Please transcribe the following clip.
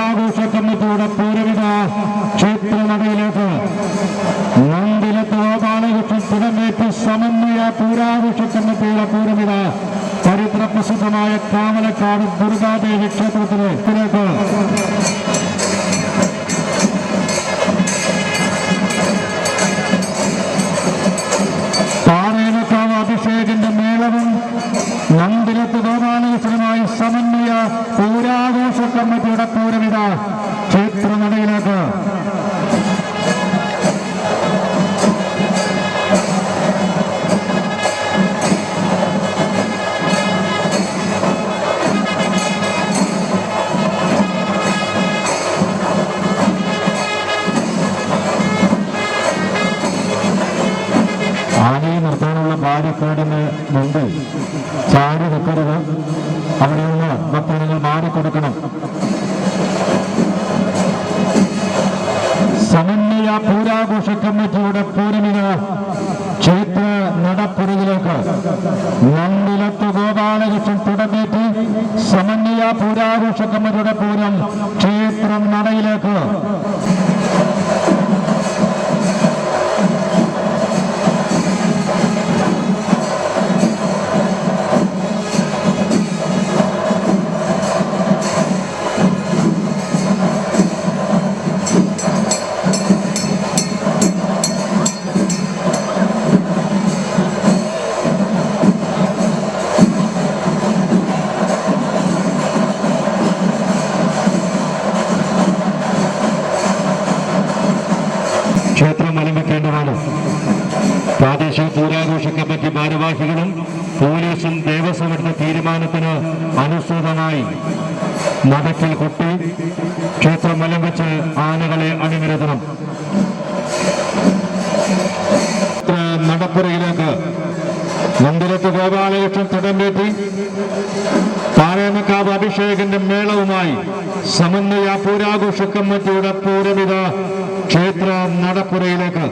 ഓണാഘോഷ കമ്മിറ്റിയുടെ പൂരവിത ക്ഷേത്രനടയിലേക്ക് നന്ദിലത്ത് ഗോപാലകൃഷ്ണൻ തുടങ്ങേറ്റ് സമന്വയ പൂരാഘോഷ കമ്മിറ്റിയുടെ പൂരവിത ചരിത്ര പ്രസിദ്ധമായ കാവലക്കാട് ദുർഗാദേവി ക്ഷേത്രത്തിലേക്ക് പൂരാഘോഷ കമ്മിറ്റിയുടെ പൂരമിത ക്ഷേത്രനടയിലേക്ക് ആനയെ നിർത്താനുള്ള ബാരിക്കേഡിന് മുമ്പിൽ ചാരി വെക്കരുത് അവിടെയുള്ള ഭക്തജനങ്ങൾ മാറിക്കൊടുക്കണം. സമന്വയ പൂരാഘോഷ കമ്മിറ്റിയുടെ പൂരമിക ക്ഷേത്ര നടപ്പുറയിലേക്ക് നന്ദിലത്ത് ഗോപാലകൃഷ്ണൻ തുടങ്ങിയിട്ട് സമന്വയ പൂരാഘോഷ കമ്മിറ്റിയുടെ പൂരം ക്ഷേത്രം നടയിലേക്ക് അനുവദിക്കേണ്ടതാണ് പ്രാദേശിക പൂരാഘോഷ കമ്മിറ്റി ഭാരവാഹികളും പോലീസും ദേവസ്വം എടുത്ത തീരുമാനത്തിന് അനുസൃതമായി മതത്തിൽ കൊട്ടി ക്ഷേത്രം വലം വെച്ച് ആനകളെ അണിനിരത്തണം. നടപ്പുറയിലേക്ക് ഗോപാലകൃഷ്ണൻ തുടമ്പേറ്റി. പാറേമക്കാവ് അഭിഷേകന്റെ മേളവുമായി സമന്വയ പൂരാഘോഷ കമ്മിറ്റിയുടെ പൂരവിധ ക്ഷേത്ര നടപ്പുറയിലേക്ക്